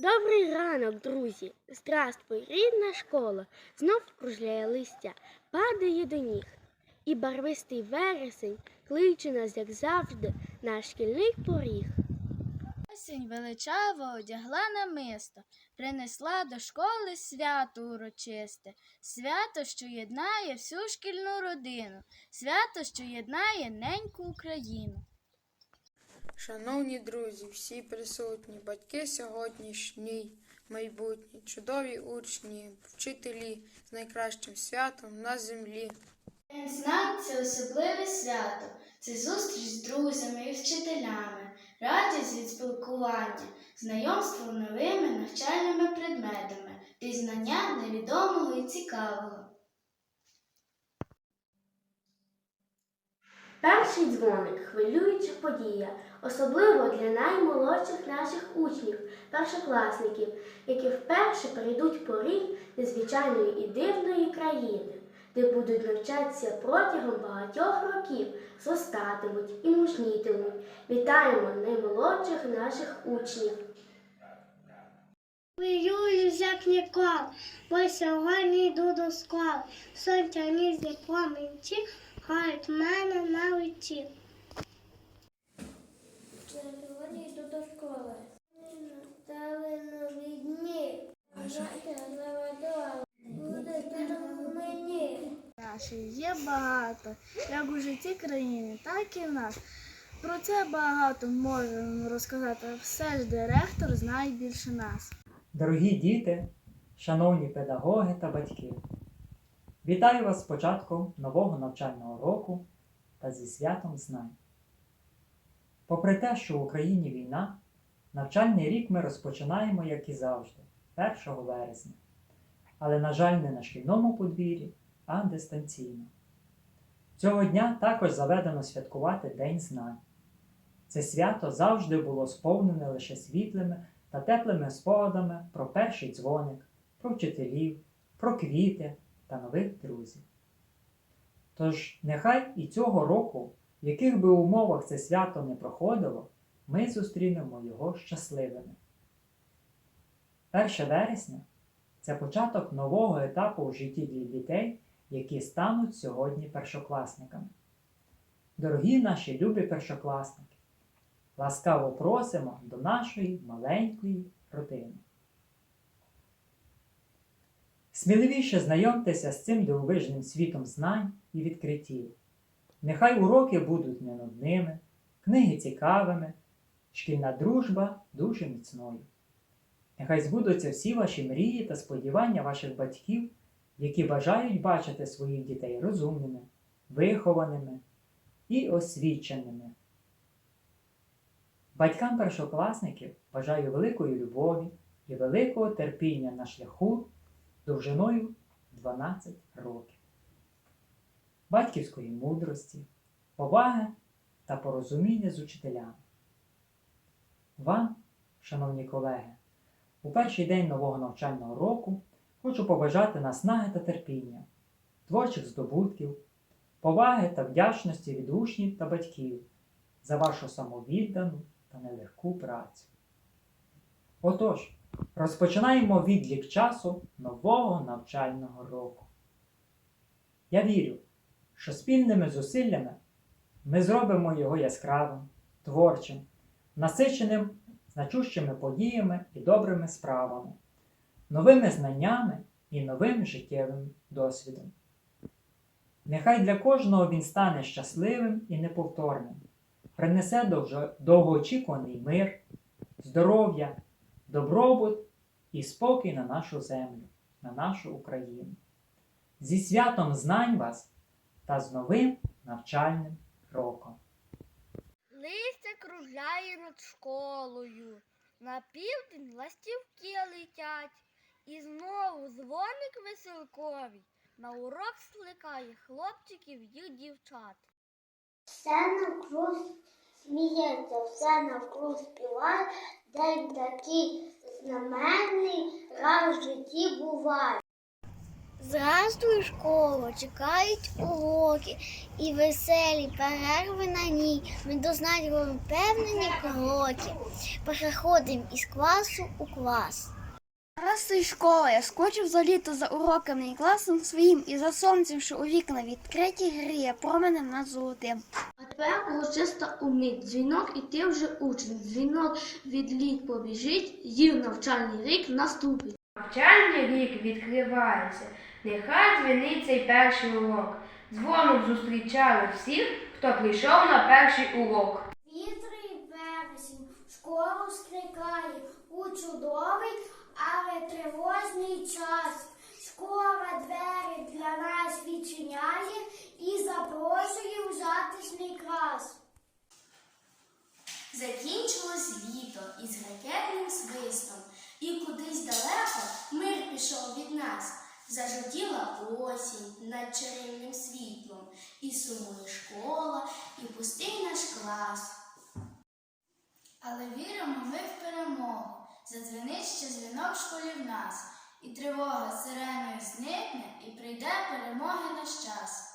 Добрий ранок, друзі! Здравствуй, рідна школа. Знов кружляє листя, падає до ніг. І барвистий вересень кличе нас, як завжди, на шкільний поріг. Осінь величаво одягла намисто, принесла до школи свято урочисте, свято, що єднає всю шкільну родину, свято, що єднає неньку Україну. Шановні друзі, всі присутні, батьки сьогоднішні, майбутні, чудові учні, вчителі з найкращим святом на землі. День знань це особливе свято, це зустріч з друзями і вчителями, радість від спілкування, знайомство новими навчальними предметами, пізнання невідомого і цікавого. Перший дзвоник хвилююча подія, особливо для наймолодших наших учнів, першокласників, які вперше прийдуть поріг незвичайної і дивної країни, де будуть навчатися протягом багатьох років, зростатимуть і мужнітимуть. Вітаємо наймолодших наших учнів. Хвилююсь, як ніколи, бо сьогодні йду до школи. Сонця різні промінці гають мене на лиці. Сьогодні йду до школи. Стали нові дні. Життя. Буде здорово мені. Наші є багато, як у житті країни, так і в нас. Про це багато можемо розказати, все ж директор знає більше нас. Дорогі діти, шановні педагоги та батьки, вітаю вас з початком нового навчального року та зі святом знань. Попри те, що в Україні війна, навчальний рік ми розпочинаємо, як і завжди, 1 вересня, але, на жаль, не на шкільному подвір'ї, а дистанційно. Цього дня також заведено святкувати День знань. Це свято завжди було сповнене лише світлими та теплими спогадами про перший дзвоник, про вчителів, про квіти та нових друзів. Тож нехай і цього року, в яких би умовах це свято не проходило, ми зустрінемо його щасливими. 1 вересня це початок нового етапу у житті для дітей, які стануть сьогодні першокласниками. Дорогі наші любі першокласники! Ласкаво просимо до нашої маленької родини. Сміливіше знайомтеся з цим дивовижним світом знань і відкриттів. Нехай уроки будуть не нудними, книги цікавими, шкільна дружба дуже міцною. Нехай збудуться всі ваші мрії та сподівання ваших батьків, які бажають бачити своїх дітей розумними, вихованими і освіченими. Батькам першокласників бажаю великої любові і великого терпіння на шляху довжиною 12 років, батьківської мудрості, поваги та порозуміння з учителями. Вам, шановні колеги, у перший день нового навчального року хочу побажати наснаги та терпіння, творчих здобутків, поваги та вдячності від учнів та батьків за вашу самовіддану та нелегку працю. Отож, розпочинаємо відлік часу нового навчального року. Я вірю, що спільними зусиллями ми зробимо його яскравим, творчим, насиченим значущими подіями і добрими справами, новими знаннями і новим життєвим досвідом. Нехай для кожного він стане щасливим і неповторним принесе довгоочікуваний мир, здоров'я, добробут і спокій на нашу землю, на нашу Україну. Зі святом знань вас та з новим навчальним роком. Листя кружляє над школою. На південь ластівки летять. І знову дзвоник веселковий на урок скликає хлопчиків і дівчат. Все навкруг сміється, все навкруг співає, день такий знаменний, раз в житті буває. Здрастуй, школу, чекають уроки і веселі перерви на ній. Ми дознаємо впевнені кроки. Переходимо із класу у клас. Здрастуй, школа, я скочив за літо за уроками і класом своїм, і за сонцем, що у вікна відкриті гріє променем над золотим. Тепер урочиста умить. Дзвінок і ти вже учень. Дзвінок від літ побіжить, їв навчальний рік наступить. Навчальний рік відкривається, нехай дзвенить цей перший урок. Дзвоник зустрічали всіх, хто прийшов на перший урок. Вітрий вересень школу скрикає у чудовий, але тривожний час. Школа двері для нас відчиняє і запрошує у затишний клас. Закінчилось літо із ракетним свистом, і кудись далеко мир пішов від нас. Зажотіла осінь над чарівним світлом, і сумує школа, і пустий наш клас. Але віримо ми в перемогу. Задзвенить ще дзвінок школі в нас, і тривога сиреною зникне, і прийде перемоги наш час.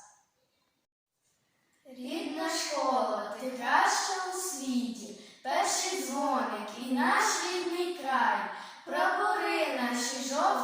Рідна школа, ти краща у світі, перший дзвоник і наш рідний край, прапори наші жовто-блакитні,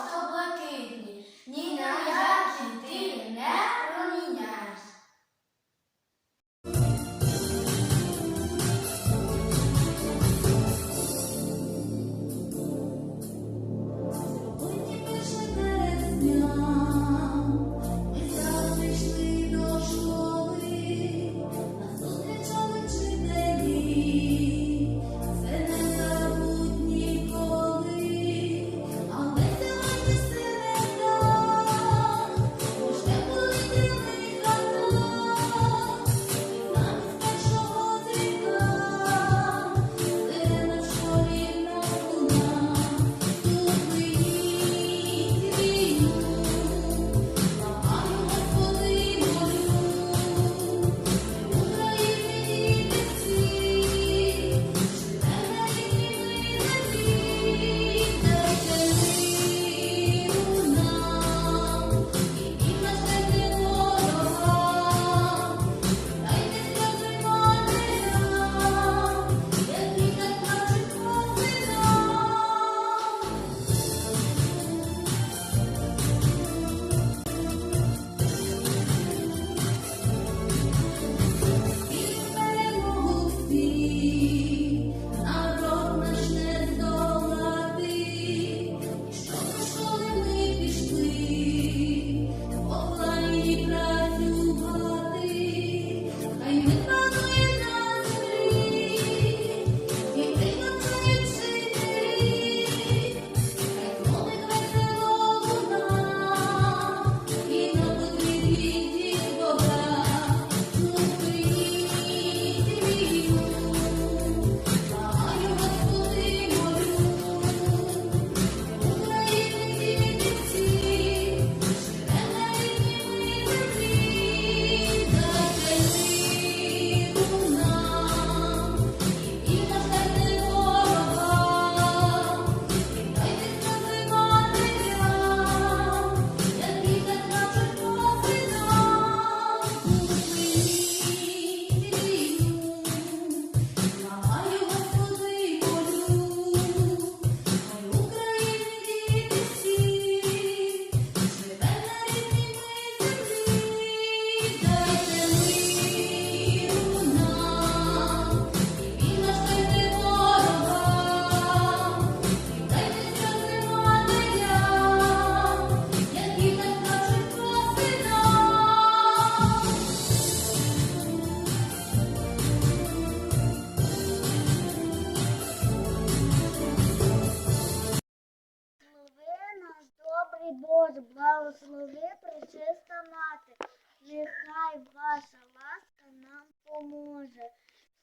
пречиста мати. Нехай ваша ласка нам поможе.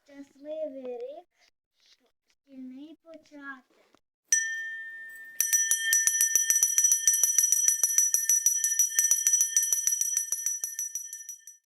Щасливий рік шкільний почати.